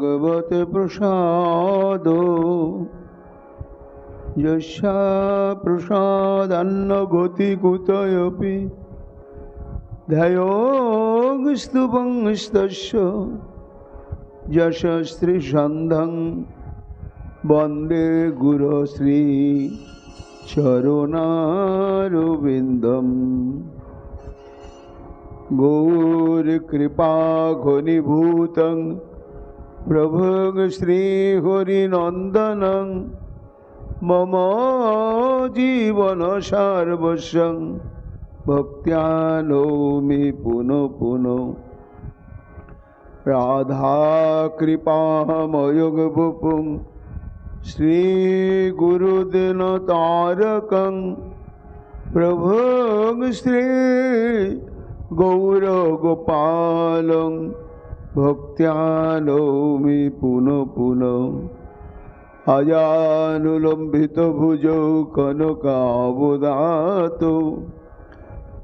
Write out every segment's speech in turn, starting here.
ভগবতে প্রসাদ। যশা প্রসাদান্ন গতি কুতয়পি ধ্যায়োগস্তুভংস্তস্য যশস্ত্রীসন্ধং বন্দে গুরশ্রী চরণারবিন্দম। গৌরকৃপা ঘনীভূতং। প্রভুং শ্রীহরিনন্দনং মম জীবন সর্বস্বং ভক্ত্যানৌমি পুনঃ পুনঃ। রাধাকৃপাময়োগভুপুং শ্রীগুরুদিন তারকং প্রভুং শ্রী গৌরগোপালং ভক্ত্যানৌমি পুনঃ পুনঃ। অজানুলম্বিত ভুজৌ কনকাবদাত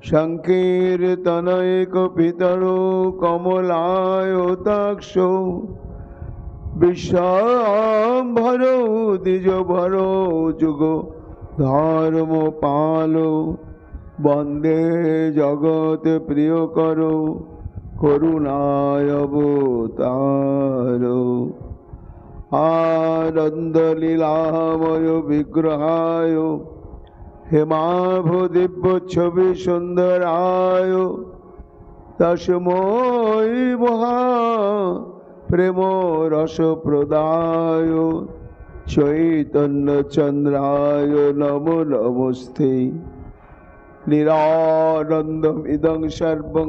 সংকীর্তনৈকপিতরো কমলায়তাক্ষ। বিশ্বাম্ভর দ্বিজভর যুগ ধর্ম পালো বন্দে জগৎ প্রিয় করো। করুণায় অবতার। আনন্দ লীলাময় বিগ্রহায় হেমাভ দিব্য ছবি সুন্দরায় তসময় মহা প্রেম রস প্রদায় চৈতন্য চন্দ্রায় নম নমস্তে। নিরানন্দম ইদং সর্বং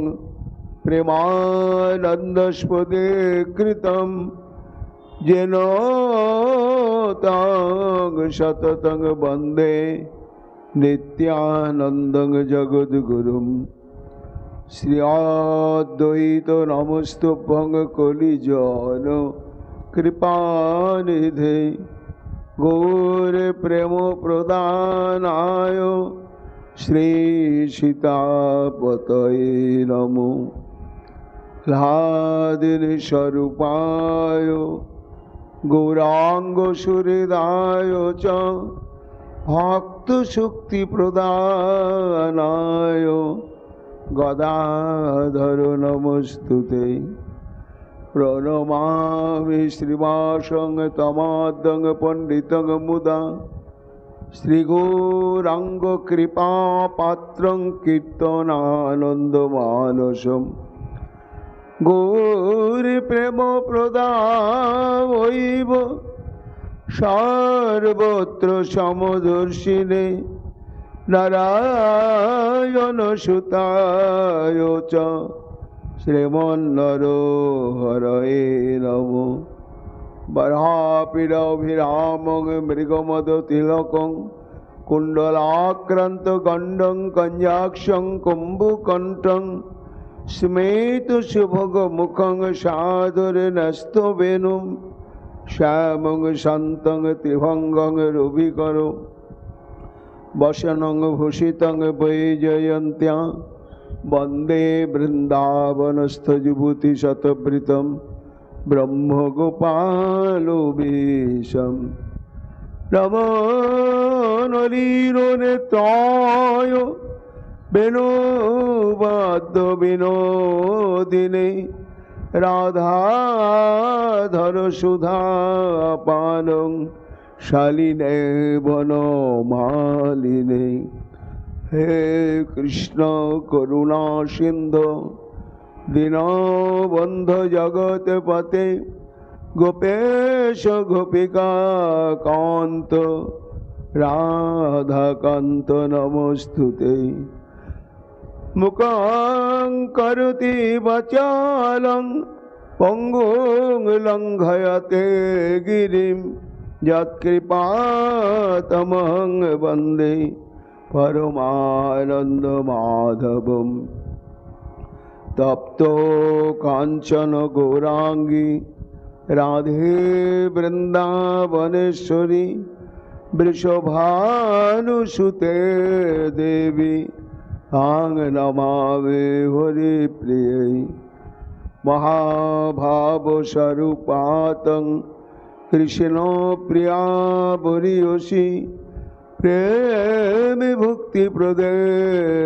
প্রেমানন্দস্পদে কৃতম যেন তং শততং বন্দে নিত্যানন্দং জগদ্গুরুম শ্রী অদ্বৈত নমস্তুভ্যং কলিজন কৃপানিধে গৌর হ্লাদিন স্বরূপায়, গৌরাঙ্গ সুহৃদায় চ, ভক্ত শক্তি প্রদানায়। গদাধর নমস্তুতে। প্রণমামি শ্রীবাসং তমাদং পণ্ডিতং মুদা। শ্রীগৌরাঙ্গ কৃপা পাত্রং কীর্তনানন্দ মানসম গৌরী প্রেম প্রদাবৈব সর্বত্র সমদর্শিনে নারায়ণ সুতায় চ। শ্রীমন্নর হরয়ে নম। বরাপিরভিরামং মৃগমদ তিলকং। কুণ্ডলাক্রান্ত গণ্ডং কঞ্জাক্ষং কুম্ভুকণ্ঠং। স্মেত শুভগ মুখং সাদরে নস্ত বেনুম শ্যামং শান্তং ত্রিভঙ্গং রবিকর বসনং ভূষিতং বৈজয়ন্ত্য়া, বন্দে বৃন্দাবনস্থ বৃন্দাবনস্থযুভূতি শতবৃতম ব্রহ্মগোপালবেশম নমনীরনেত্রায় বেণুবাদ্য বিনোদিনে রাধাধর সুধা পানং শালিনে বনমালিনে হে কৃষ্ণ করুণা সিন্ধু, দীনবন্ধ জগৎ পতে গোপেশ গোপিকা কান্ত, রাধাকান্ত নমস্তুতে। মুখং করতি বচালং, পঙ্গুং লঙ্ঘয়তে গিরিম। যৎকৃপাতমহং বন্দে পরমানন্দ মাধবম। তপ্ত কাঞ্চন গৌরাঙ্গী, রাধে বৃন্দাবনেশ্বরী, বৃষভানুসুতে দেবী। নমামে হরি প্রিয় মহাভাবস্বরূপাতং কৃষ্ণপ্রিয়া বরিয়সী প্রেমে ভক্তিপ্রদে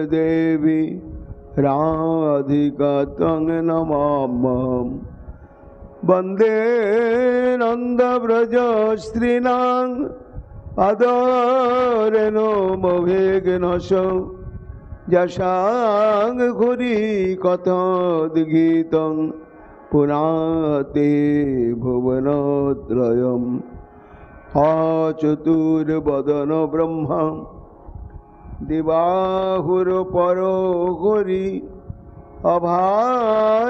দেবী রাধিকা তং নমাম্যহম বন্দে নন্দব্রজ স্ত্রীণাং আদরেণ মভেগ্নশ যশাং ঘুরি কথোদ্গীতং পুনাতে ভুবনত্রয়ম চতুর্বদন ব্রহ্মা দিবাহুর পর গরি অভালোচন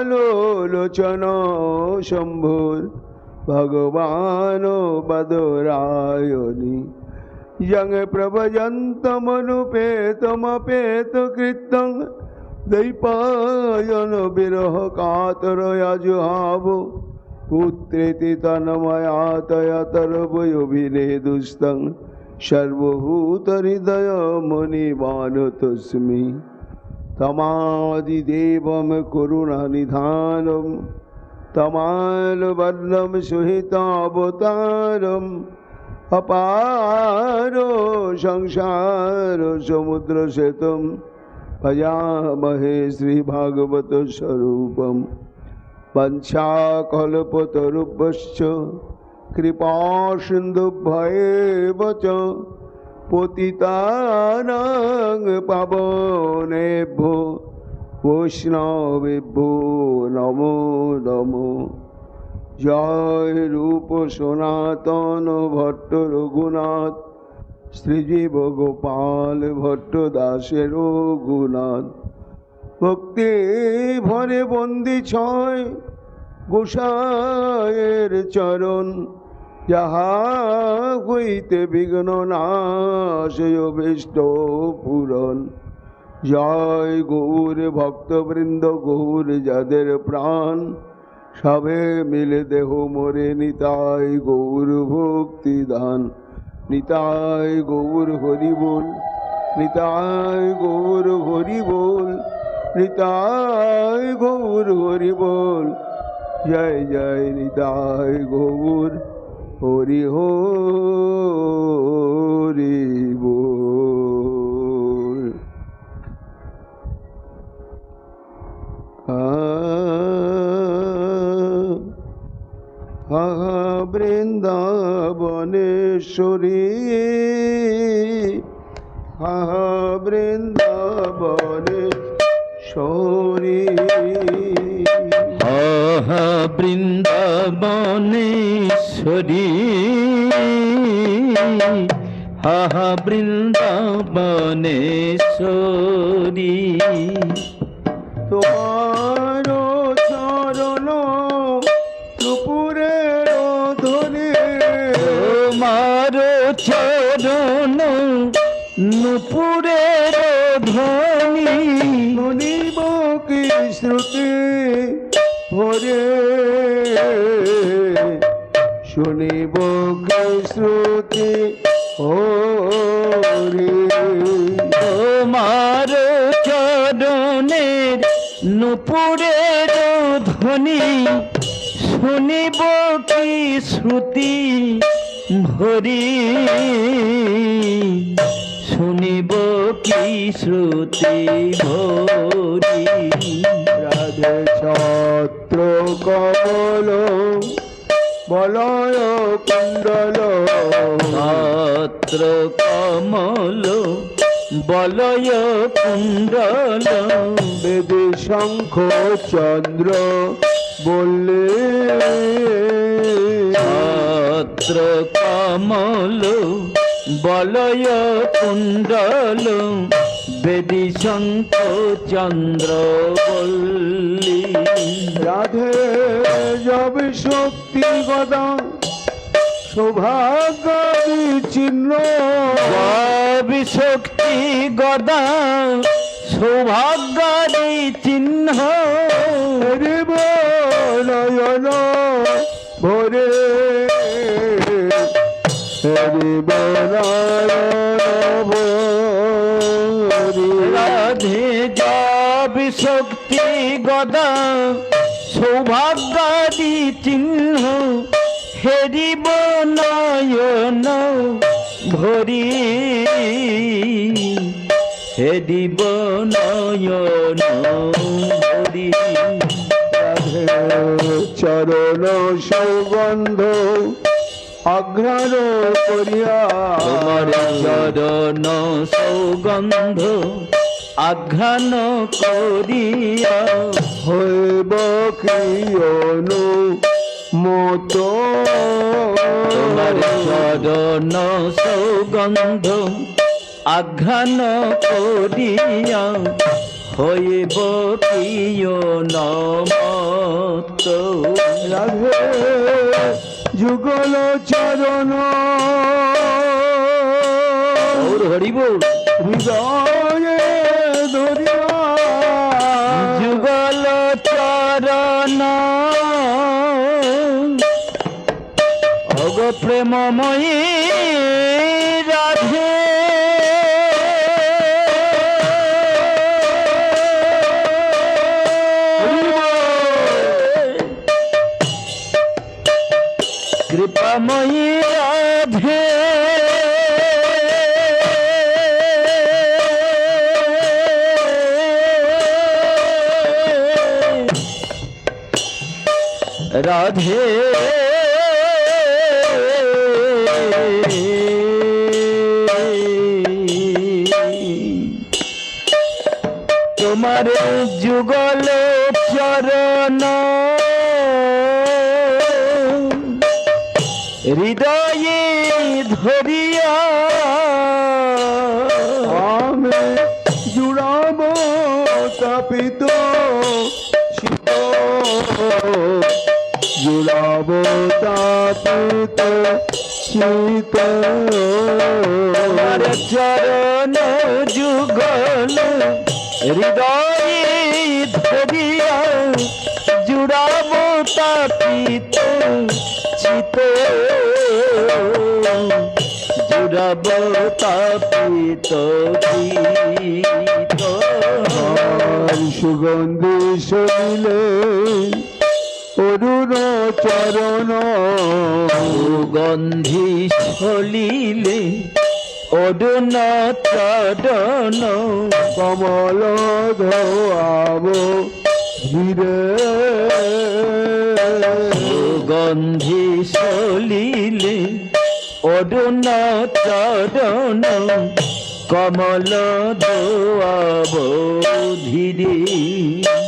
শম্ভুর ভগবান বদরায়ণী। यंग प्रभजन्तमनुपेतमपेतकृतं दैपायन विरह कातर यजुहाव। पुत्रेति तन्मयातयतर्वयोभिनेदुस्तं सर्वभूतहृदय मुनिवान करुणा निधान। तमाल वर्णम सुहितावतारम। অপার সংসার সমুদ্র সেতম ভজামহে শ্রীভাগবত স্বরূপম। পঞ্চাকল্পতরুভ্যশ্চ কৃপা সিন্ধুভ্যেব চ পতিতানাং পাবনেভ্যো। বৈষ্ণবেভ্যো নমো নমো। জয় রূপ সনাতন ভট্ট রঘুনাথ, শ্রীজীব গোপাল ভট্ট দাসের রঘুনাথ। ভক্তি ভরে বন্দি ছয় গোসায়ের চরণ, যাহা হইতে বিঘ্ন নাশয় অভীষ্ট পূরণ। জয় গৌর ভক্তবৃন্দ, গৌর যাদের প্রাণ সবে মিলে দেহ মোরে নিতাই গৌর ভক্তি দান। নিতাই গৌর হরি বল, নিতাই গৌর হরি বল, নিতাই গৌর হরি বল। জয় জয় নিতাই গৌর হরি হরি বৃন্দাবনেশ্বরী হা বৃন্দাবনেশ্বরী আহ বৃন্দাবনেশ্বরী আহ বৃন্দাবনেশ্বরী তোমার নুপুরের ধ্বনি শুনিব কি শ্রুতি ভরে? শুনিব কি শ্রুতি হরে তোমার চরণের নুপুরের ধ্বনি শুনিব কি শ্রুতি ভরি? শুনিব কি শ্রুতি? ভরি রাধে ছত্র কমল বলয় কুণ্ডল। পাত্র কমল বলয় কুণ্ডল। বেদে শঙ্খ চন্দ্র বললে। পাত্র কমল বলয় কুণ্ডল বেদি শঙ্খ চন্দ্র বল্লী। রাধে যব শক্তি গদা সৌভাগ্য চিহ্ন শক্তি গদা সৌভাগ্যাদি চিহ্ন হরে নয়ন রাধে যাব শক্তি গদা সৌভাগ্যাদি চিহ্ন হেরিব নয়ন ভরি। হেরিব নয়ন ভরি। চরণ সৌগন্ধ অঘ্রাণ করিয়া তোমার চরণ সৌগন্ধ আঘ্রাণ করিয়া হইব কিয়নু মত। তোমার চরণ সৌগন্ধ আঘ্রাণ করিয়া হইব প্রিয় নমত রাধে যুগল চরণ। হরিব হৃদয়ে যুগল চরণ। অগ প্রেমময়ী তোমার যুগল চরণ। হৃদয়ে ধরিয়া আমি জুড়াব তাপিত শীত। জুড়াব তাপিত শীত। চরণ যুগল হৃদয়ে ধরিয়া জুড়াব তাপিত চিত জুড়াব তাপিত সুগন্ধি শৈলে অরুণ চরণ সুগন্ধি ছলিলে অডুন চরণ কমল ধোয়াব ধীরে সুগন্ধি ছলিলে অডুন চরণ কমল দোয়াব ধীরে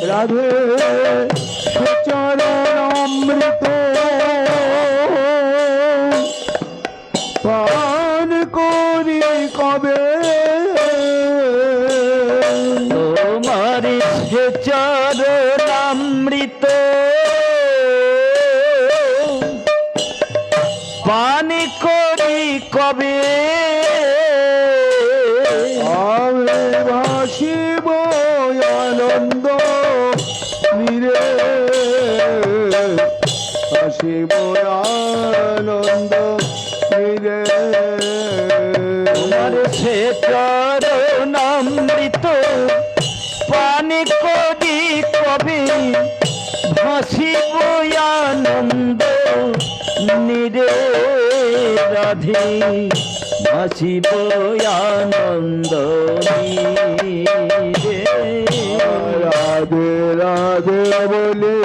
রাধে সুচরণ অমৃত। পান আনন্দ নিরে ভাসিব আনন্দ নিরে। তোমার সে চরণামৃত পানি করি কবে ভাসিব আনন্দ নিরে, রাধে ভাসিব আনন্দ নিরে। রাধে রাধে বলে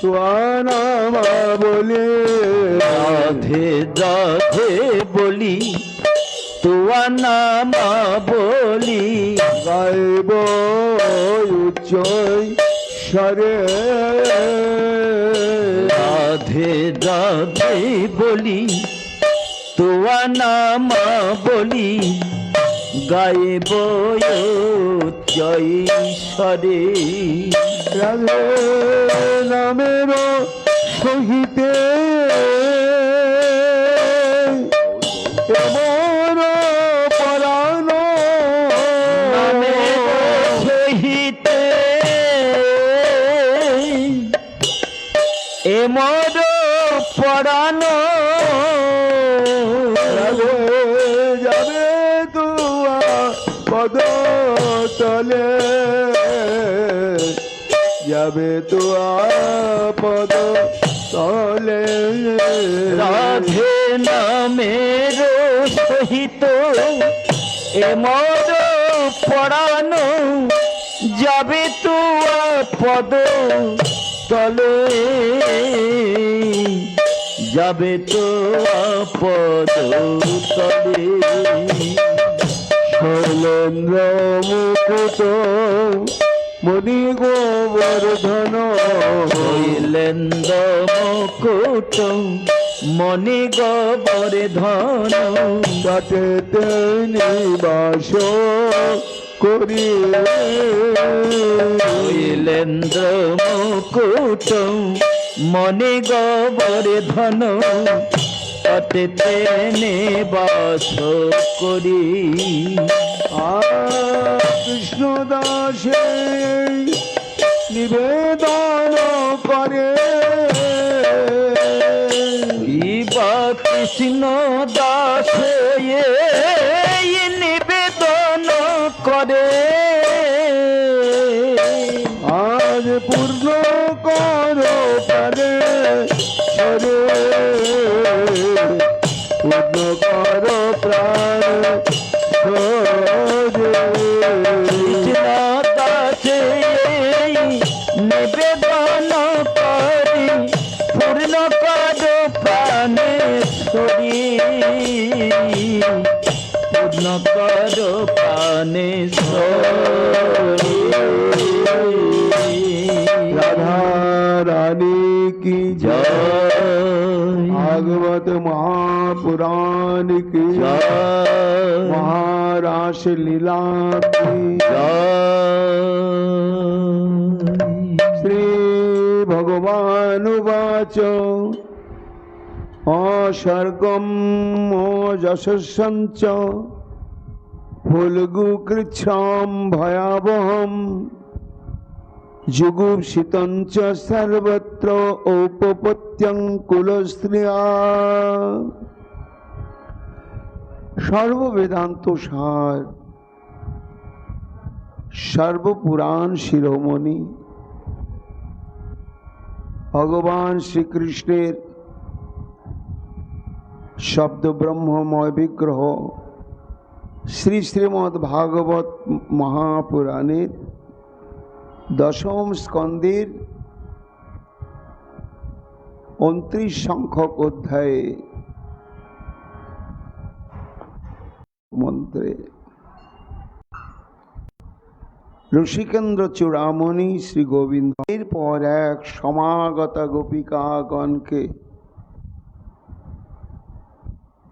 সোয়ানামা বলে রাধে রাধে বলি তুয়া নামা বলি। গাইব উচ্চই সরে রাধে রাধে বলি তুয়া নামা বলি। গাইব চৈশ্বরে রাধে নামের সহিতে এমন পরাণ সহিতে। যাবে তো আপদ তলে। রাধে নামের সহিত এমর পড়ানো যাবে তো পদ তলে। যাবে তো পদ তলে। শৈলেন্দ্র মুকুট মণি গোবর্ধন শৈলেন্দ্র মুকুট মণি গোবর্ধন কাটেতে নিবাস করি শৈলেন্দ্র মুকুট মণি গোবর্ধন অতেতে নিবাস করি। কৃষ্ণ দাসে নিবেদন করে। ইবা কৃষ্ণ দাস নিবেদন করে? আজ পূর্ণ করো পারে সরে। পূর্ণ করো প্রাণ করি প্রাণেশ্বরী রাধা রানী কি জয়। भागवत महापुराण की জয় महारास लीला की श्री भगवानुवाच असर्गम् यशस्सञ्च फुल्गुकृच्छां भयावहम् যুগুপসিতং সর্বত্র ঔপপত্যং সর্ববেদান্ত সার সর্বপুরাণ শিরোমণি ভগবান শ্রীকৃষ্ণের শব্দ ব্রহ্মময় বিগ্রহ শ্রী শ্রীমদ্ ভাগবত মহাপুরাণের দশম স্কন্দের উনত্রিশ সংখ্যক অধ্যায়ে মন্ত্রে। ঋষিকেন্দ্র চূড়ামণি শ্রী গোবিন্দ। এরপর এক সমাগতা গোপিকাগণকে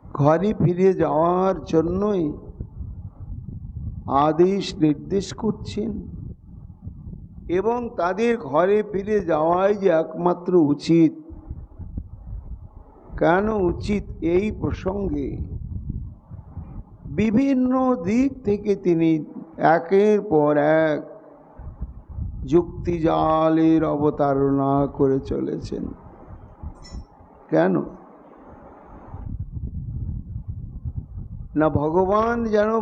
ঘরে ফিরে যাওয়ার জন্যই আদেশ নির্দেশ করছেন। এবং তাদের ঘরে ফিরে যাওয়াই যে একমাত্র উচিত। কেন উচিত এই প্রসঙ্গে? বিভিন্ন দিক থেকে তিনি একের পর এক যুক্তিজালের অবতারণা করে চলেছেন। কেন? না ভগবান যেন